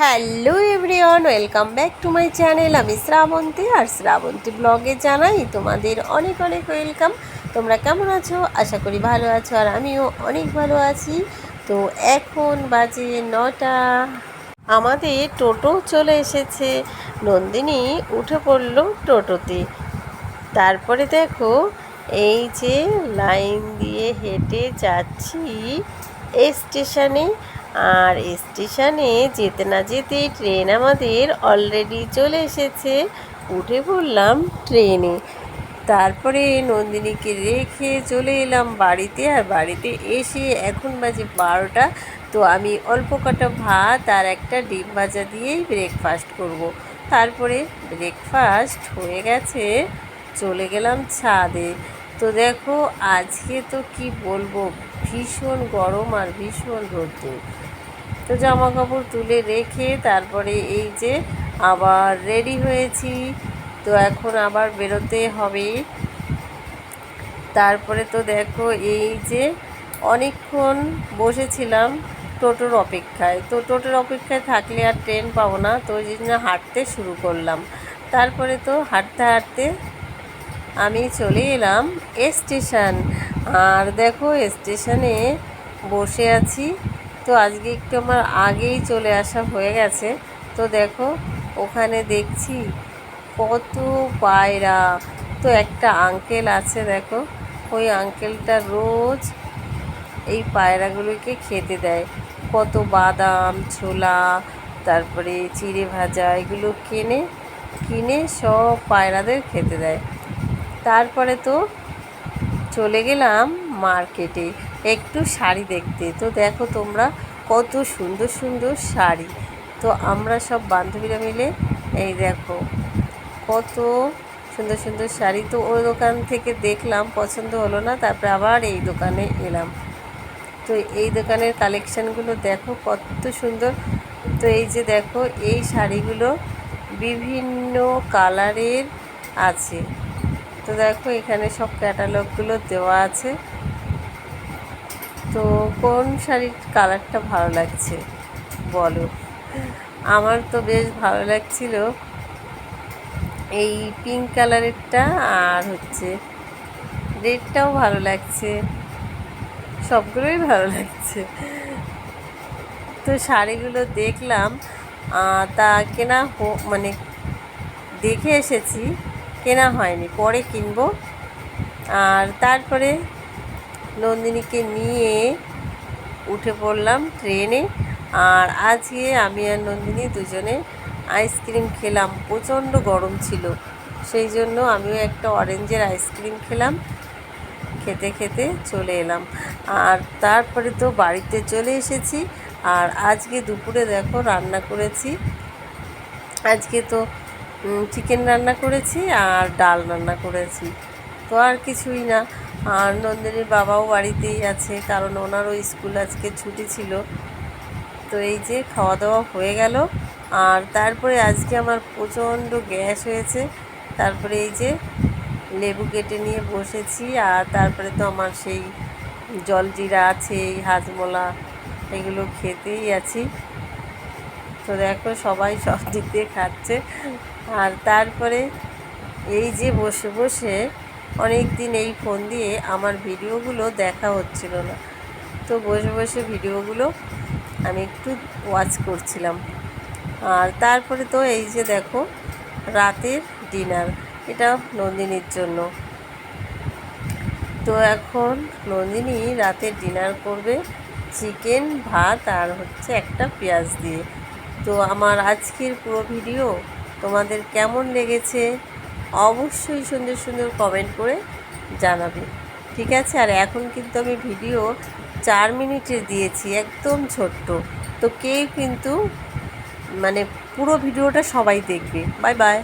Hello everyone, welcome back to my channel. আমি শ্রাবন্তী আর শ্রাবন্তী ব্লগে জানাই তোমাদের অনেক অনেক ওয়েলকাম। তোমরা কেমন আছো? আশা করি ভালো আছো আর আমিও অনেক ভালো আছি। তো এখন বাজে নটা। আমাদের টোটো চলে এসেছে। নন্দিনী উঠে পড়ল টোটোতে। তারপরে দেখো, এই যে লাইন দিয়ে হেঁটে যাচ্ছি, এই স্টেশনে আর স্টেশনে যেতে না যেতে ট্রেন আমাদের অলরেডি চলে এসেছে। উঠে পড়লাম ট্রেনে। তারপরে নন্দিনীকে রেখে চলে এলাম বাড়িতে আর বাড়িতে এসে এখন বাজে বারোটা। তো আমি অল্প কটা ভাত আর একটা ডিম ভাজা দিয়েই ব্রেকফাস্ট করব। তারপরে ব্রেকফাস্ট হয়ে গেছে। চলে গেলাম ছাদে। তো দেখো, আজকে তো কি বলব? ভীষণ গরম আর ভীষণ রোদ্দুর। তো জামা কাপড় তুলে রেখে তারপরে এই যে আবার রেডি হয়েছি। তো এখন আবার বেরোতে হবে। তারপরে তো দেখো, এই যে অনেকক্ষণ বসেছিলাম টোটোর অপেক্ষায়। তো টোটোর অপেক্ষায় থাকলে আর ট্রেন পাবো না, তো ওই জন্য হাঁটতে শুরু করলাম। তারপরে তো হাঁটতে হাঁটতে আমি চলে এলাম স্টেশন। আর দেখো, স্টেশনে বসে আছি। তো আজকে একটু আমার আগেই চলে আসা হয়ে গেছে। তো দেখো, ওখানে দেখছি কত পায়রা। তো একটা আঙ্কেল আছে, দেখো। ওই আঙ্কেলটা রোজ এই পায়রাগুলোকে খেতে দেয়। কত বাদাম, ছোলা, তারপরে চিড়ে ভাজা, এগুলো কিনে কিনে সব পায়রাদের খেতে দেয়। তারপরে তো চলে গেলাম মার্কেটে একটু শাড়ি দেখতে। তো দেখো তোমরা কত সুন্দর সুন্দর শাড়ি। তো আমরা সব বান্ধবীরা মিলে এই দেখো কত সুন্দর সুন্দর শাড়ি। তো ওই দোকান থেকে দেখলাম, পছন্দ হলো না, তারপরে আবার এই দোকানে এলাম। তো এই দোকানের কালেকশানগুলো দেখো কত সুন্দর। তো এই যে দেখো, এই শাড়িগুলো বিভিন্ন কালারের আছে। তো দেখো, এখানে সব ক্যাটালগুলো দেওয়া আছে। তো কোন শাড়ির কালারটা ভালো লাগছে, বলো? আমার তো বেশ ভালো লাগছিল এই পিঙ্ক কালারেরটা, আর হচ্ছে রেডটাও ভালো লাগছে। সবগুলোই ভালো লাগছে। তো শাড়িগুলো দেখলাম তা কেনা মানে দেখে এসেছি। কেনা হয়নি, পরে কিনবো। আর তারপরে নন্দিনীকে নিয়ে উঠে পড়লাম ট্রেনে। আর আজকে আমি আর নন্দিনী দুজনে আইসক্রিম খেলাম, প্রচণ্ড গরম ছিল। সেই জন্য আমিও একটা অরেঞ্জের আইসক্রিম খেলাম, খেতে খেতে চলে এলাম। আর তারপরে তো বাড়িতে চলে এসেছি। আর আজকে দুপুরে দেখো রান্না করেছি। আজকে তো চিকেন রান্না করেছি আর ডাল রান্না করেছি। তো আর কিছুই না। আর নন্দিনীর বাবাও বাড়িতেই আছে, কারণ ওনারও স্কুল আজকে ছুটি ছিল। তো এই যে খাওয়া দাওয়া হয়ে গেল। আর তারপরে আজকে আমার প্রচণ্ড গ্যাস হয়েছে। তারপরে এই যে লেবু কেটে নিয়ে বসেছি, আর তারপরে তো আমার সেই জলজিরা আছে, এই হাজমোলা, এগুলো খেতেই আছি। তো দেখো সবাই সব দিক দিয়ে খাচ্ছে। আর তারপরে এই যে বসে বসে অনেক দিন এই ফোন দিয়ে আমার ভিডিওগুলো দেখা হচ্ছিল না। তো বসে বসে ভিডিওগুলো আমি একটু ওয়াচ করছিলাম। আর তারপরে তো এই যে দেখো রাতের ডিনার এটা নন্দিনীর জন্য। তো এখন নন্দিনী রাতের ডিনার করবে চিকেন ভাত আর হচ্ছে একটা পেঁয়াজ দিয়ে। তো আমার আজকের পুরো ভিডিও তোমাদের কেমন লেগেছে অবশ্যই সুন্দর সুন্দর কমেন্ট করে জানাবে। ঠিক আছে? আর এখন কিন্তু আমি ভিডিও চার মিনিটের দিয়েছি, একদম ছোট্ট। তো কে কিন্তু মানে পুরো ভিডিওটা সবাই দেখবে। Bye bye.